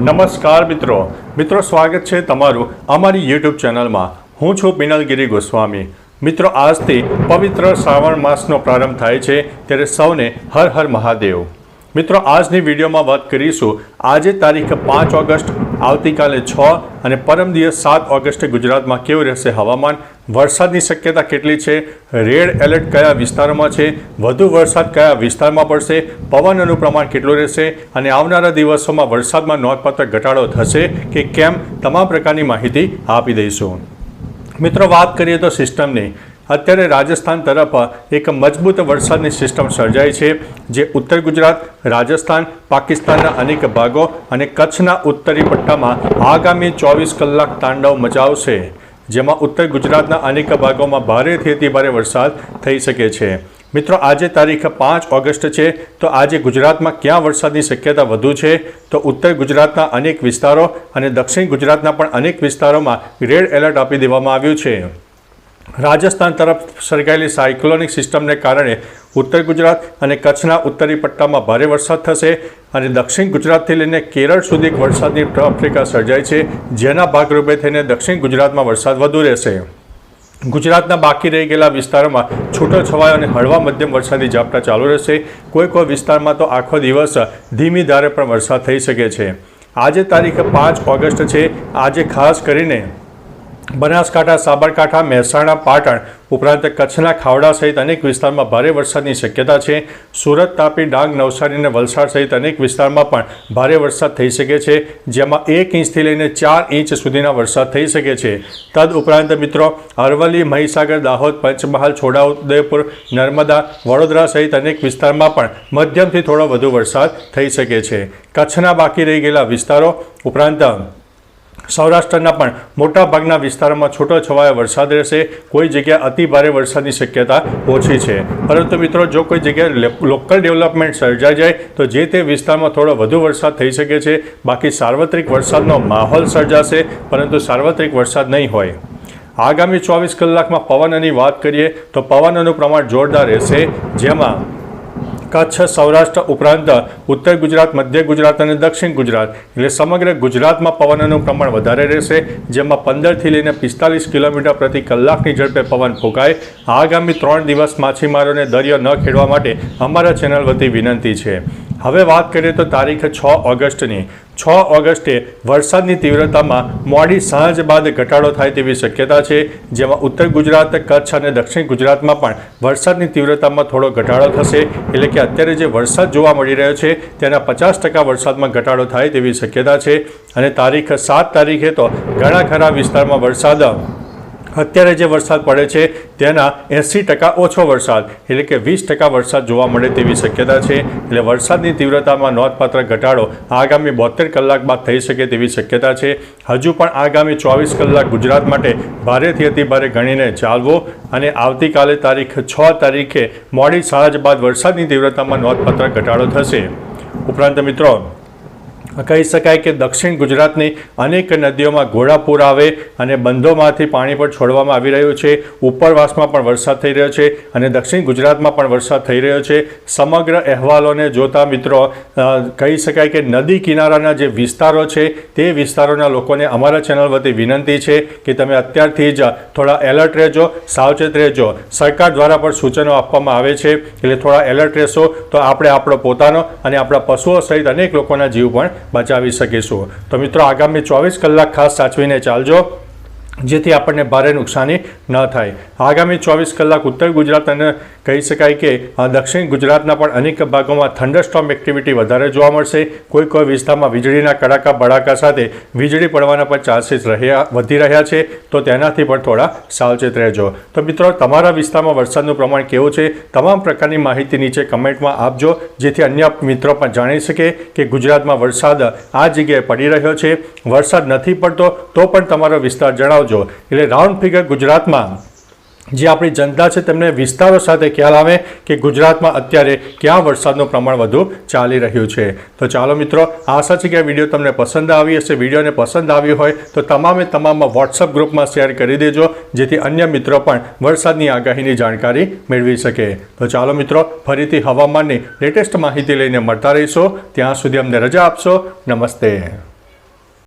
નમસ્કાર મિત્રો. મિત્રો, સ્વાગત છે તમારું અમારી યુટ્યુબ ચેનલમાં. હું છું પિનલગીરી ગોસ્વામી. મિત્રો, આજથી પવિત્ર શ્રાવણ માસનો પ્રારંભ થાય છે ત્યારે સૌને હર હર મહાદેવ. મિત્રો, આજની વિડીયોમાં વાત કરીશું. આજે તારીખ પાંચ ઓગસ્ટ, આવતીકાલે છ અને પરમ દિવસ સાત ઓગસ્ટે ગુજરાતમાં કેવું રહેશે હવામાન? વરસાદની શક્યતા કેટલી છે? રેડ એલર્ટ કયા વિસ્તારોમાં છે? વધુ વરસાદ કયા વિસ્તારમાં પડશે? પવનનું પ્રમાણ કેટલું રહેશે? અને આવનારા દિવસોમાં વરસાદમાં નોંધપાત્ર ઘટાડો થશે કે કેમ? તમામ પ્રકારની માહિતી આપી દઈશું. મિત્રો, વાત કરીએ તો સિસ્ટમની. અત્યારે રાજસ્થાન તરફ એક મજબૂત વરસાદની સિસ્ટમ સર્જાઈ છે, જે ઉત્તર ગુજરાત, રાજસ્થાન, પાકિસ્તાનના અનેક ભાગો અને કચ્છના ઉત્તરી પટ્ટામાં આગામી ચોવીસ કલાક તાંડવ મચાવશે. જેમાં ઉત્તર ગુજરાતના અનેક ભાગોમાં ભારેથી અતિ ભારે વરસાદ થઈ શકે છે. મિત્રો, આજે તારીખ પાંચ ઓગસ્ટ છે, તો આજે ગુજરાતમાં ક્યાં વરસાદની શક્યતા વધુ છે? તો ઉત્તર ગુજરાતના અનેક વિસ્તારો અને દક્ષિણ ગુજરાતના પણ અનેક વિસ્તારોમાં રેડ એલર્ટ આપી દેવામાં આવ્યું છે. રાજસ્થાન તરફ સર્જાયેલી સાયક્લોનિક સિસ્ટમને કારણે ઉત્તર ગુજરાત અને કચ્છના ઉત્તરી પટ્ટામાં ભારે વરસાદ થશે અને દક્ષિણ ગુજરાતથી લઈને કેરળ સુધી વરસાદની આફ્રિકા સર્જાય છે, જેના ભાગરૂપે થઈને દક્ષિણ ગુજરાતમાં વરસાદ વધુ રહેશે. ગુજરાતના બાકી રહી ગયેલા વિસ્તારોમાં છૂટો છવાયો અને હળવા મધ્યમ વરસાદી ઝાપટા ચાલુ રહેશે. કોઈ કોઈ વિસ્તારમાં તો આખો દિવસ ધીમી ધારે પણ વરસાદ થઈ શકે છે. આજે તારીખ પાંચ ઓગસ્ટ છે. આજે ખાસ કરીને બનાસકાંઠા, સાબરકાંઠા, મહેસાણા, પાટણ ઉપરાંત કચ્છના ખાવડા સહિત અનેક વિસ્તારમાં ભારે વરસાદની શક્યતા છે. સુરત, તાપી, ડાંગ, નવસારી અને વલસાડ સહિત અનેક વિસ્તારમાં પણ ભારે વરસાદ થઈ શકે છે, જેમાં એક ઇંચથી લઈને ચાર ઇંચ સુધીના વરસાદ થઈ શકે છે. તદ ઉપરાંત મિત્રો, અરવલ્લી, મહીસાગર, દાહોદ, પંચમહાલ, છોટાઉદેપુર, નર્મદા, વડોદરા સહિત અનેક વિસ્તારમાં પણ મધ્યમથી થોડો વધુ વરસાદ થઈ શકે છે. કચ્છના બાકી રહી ગયેલા વિસ્તારો ઉપરાંત સૌરાષ્ટ્રના પણ મોટા ભાગના વિસ્તારોમાં છૂટો છવાયો વરસાદ રહેશે. કોઈ જગ્યાએ અતિ ભારે વરસાદની શક્યતા ઓછી છે. પરંતુ મિત્રો, જો કોઈ જગ્યાએ લોકલ ડેવલપમેન્ટ સર્જાઈ જાય તો જે તે વિસ્તારમાં થોડો વધુ વરસાદ થઈ શકે છે. બાકી સાર્વત્રિક વરસાદનો માહોલ સર્જાશે, પરંતુ સાર્વત્રિક વરસાદ નહીં હોય. આગામી ચોવીસ કલાકમાં પવનની વાત કરીએ તો પવનનું પ્રમાણ જોરદાર રહેશે. જેમાં કચ્છ, સૌરાષ્ટ્ર ઉપરાંત ઉત્તર ગુજરાત, મધ્ય ગુજરાત અને દક્ષિણ ગુજરાત. એટલે સમગ્ર ગુજરાતમાં પવનનું પ્રમાણ વધારે રહેશે, જેમાં પંદરથી લઈને પિસ્તાલીસ કિલોમીટર પ્રતિ કલાકની ઝડપે પવન ફૂંકાય. આગામી ત્રણ દિવસ માછીમારોને દરિયો ન ખેડવા માટે અમારા ચેનલ વતી વિનંતી છે. હવે વાત કરીએ તો તારીખ છ ઓગસ્ટની. છ ઓગસ્ટે વરસાદની તીવ્રતામાં મોડી સાંજ બાદ ઘટાડો થાય તેવી શક્યતા છે, જેમાં ઉત્તર ગુજરાત, કચ્છ અને દક્ષિણ ગુજરાતમાં પણ વરસાદની તીવ્રતામાં થોડો ઘટાડો થશે. એટલે કે અત્યારે જે વરસાદ જોવા મળી રહ્યો છે, તેના પચાસ ટકા વરસાદમાં ઘટાડો થાય તેવી શક્યતા છે. અને તારીખ સાત તારીખે તો ઘણા ખરા વિસ્તારમાં વરસાદ અત્યારે જે વરસાદ પડે છે, તેના એંસી ટકા ઓછો વરસાદ, એટલે કે વીસ ટકા વરસાદ જોવા મળે તેવી શક્યતા છે. એટલે વરસાદની તીવ્રતામાં નોંધપાત્ર ઘટાડો આગામી બોતેર કલાક બાદ થઈ શકે તેવી શક્યતા છે. હજુ પણ આગામી ચોવીસ કલાક ગુજરાત માટે ભારેથી અતિભારે ગણીને ચાલવો અને આવતીકાલે તારીખ છ તારીખે મોડી સાંજ બાદ વરસાદની તીવ્રતામાં નોંધપાત્ર ઘટાડો થશે. ઉપરાંત મિત્રો કહી શકાય કે દક્ષિણ ગુજરાતની અનેક નદીઓમાં ઘોડાપૂર આવે અને બંધોમાંથી પાણી પણ છોડવામાં આવી રહ્યું છે. ઉપરવાસમાં પણ વરસાદ થઈ રહ્યો છે અને દક્ષિણ ગુજરાતમાં પણ વરસાદ થઈ રહ્યો છે. સમગ્ર અહેવાલોને જોતા મિત્રો કહી શકાય કે નદી કિનારાના જે વિસ્તારો છે, તે વિસ્તારોના લોકોને અમારા ચેનલ વતી વિનંતી છે કે તમે અત્યારથી જ થોડા એલર્ટ રહેજો, સાવચેત રહેજો. સરકાર દ્વારા પણ સૂચનો આપવામાં આવે છે. એટલે થોડા એલર્ટ રહેશો તો આપણે આપણો પોતાનો અને આપણા પશુઓ સહિત અનેક લોકોના જીવ પણ બચાવી શકીશું. તો મિત્રો આગામી ચોવીસ કલાક ખાસ સાચવીને ચાલજો. જેથી આપણને ભારે નુકસાની ન થાય. આગામી ચોવીસ કલાક ઉત્તર ગુજરાત અને કહી શકાય કે દક્ષિણ ગુજરાતના પણ અનેક ભાગોમાં થંડરસ્ટોમ એક્ટિવિટી વધારે જોવા મળશે. કોઈ કોઈ વિસ્તારમાં વીજળીના કડાકા, બડાકા સાથે વીજળી પડવાના પણ ચાન્સીસ રહ્યા, વધી રહ્યા છે. તો તેનાથી પણ થોડા સાવચેત રહેજો. તો મિત્રો, તમારા વિસ્તારમાં વરસાદનું પ્રમાણ કેવું છે? તમામ પ્રકારની માહિતી નીચે કમેન્ટમાં આપજો, જેથી અન્ય મિત્રો પણ જાણી શકે કે ગુજરાતમાં વરસાદ આ જગ્યાએ પડી રહ્યો છે. વરસાદ નથી પડતો, તો પણ તમારો વિસ્તાર જણાવજો. આવજો એટલે રાઉન્ડ ફિગર ગુજરાતમાં જે આપણી જનતા છે તેમને વિસ્તારો સાથે ખ્યાલ આવે કે ગુજરાતમાં અત્યારે ક્યાં વરસાદનું પ્રમાણ વધુ ચાલી રહ્યું છે. તો ચાલો મિત્રો, આશા છે કે આ વીડિયો તમને પસંદ આવી હશે. વિડીયોને પસંદ આવ્યો હોય તો તમામે તમામ વોટ્સઅપ ગ્રુપમાં શેર કરી દેજો, જેથી અન્ય મિત્રો પણ વરસાદની આગાહીની જાણકારી મેળવી શકે. તો ચાલો મિત્રો, ફરીથી હવામાનની લેટેસ્ટ માહિતી લઈને મળતા રહીશો. ત્યાં સુધી અમને રજા આપશો. નમસ્તે.